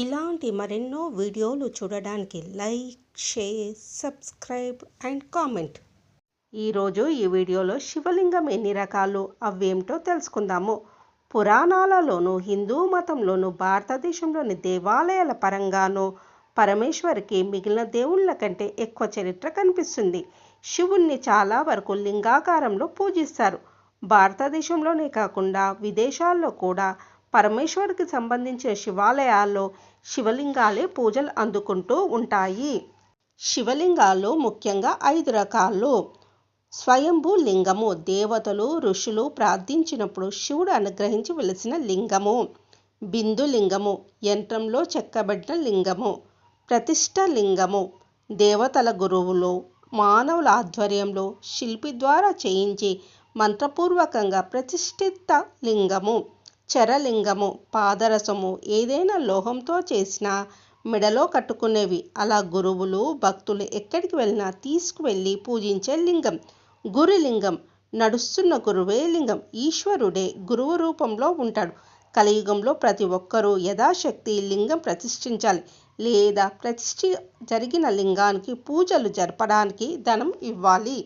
ఇలాంటి మరెన్నో వీడియోలు చూడడానికి like share subscribe and comment. ఈరోజు ఈ వీడియోలో శివలింగం ఎన్ని రకాలు అవేమిటో తెలుసుకుందాము. పురాణాలలోనూ హిందూ మతంలోనూ భారతదేశంలోని దేవాలయాల పరంగానూ పరమేశ్వరికి మిగిలిన దేవుళ్ళ కంటే ఎక్కువ చరిత్ర కనిపిస్తుంది. శివుణ్ణి చాలా వరకు లింగాకారంలో పూజిస్తారు. భారతదేశంలోనే కాకుండా విదేశాల్లో కూడా పరమేశ్వరికి సంబంధించిన శివాలయాల్లో శివలింగాలే పూజలు అందుకుంటూ ఉంటాయి. శివలింగాలు ముఖ్యంగా ఐదు రకాలు. స్వయంభూ లింగము దేవతలు ఋషులు ప్రార్థించినప్పుడు శివుడు అనుగ్రహించి వెలిసిన లింగము. బిందు లింగము యంత్రంలో చెక్కబడిన లింగము. ప్రతిష్ట లింగము దేవతల గురువులు మానవుల ఆధ్వర్యంలో శిల్పి ద్వారా చేయించి మంత్రపూర్వకంగా ప్రతిష్ఠిత లింగము. చరలింగము పాదరసము ఏదైనా లోహంతో చేసిన మెడలో కట్టుకునేవి. అలా గురువులు భక్తులు ఎక్కడికి వెళ్ళినా తీసుకువెళ్ళి పూజించే లింగం. గురులింగం నడుస్తున్న గురువే లింగం. ఈశ్వరుడే గురువు రూపంలో ఉంటాడు. కలియుగంలో ప్రతి ఒక్కరూ యథాశక్తి లింగం ప్రతిష్ఠించాలి. లేదా ప్రతిష్ఠ జరిగిన లింగానికి పూజలు జరపడానికి ధనం ఇవ్వాలి.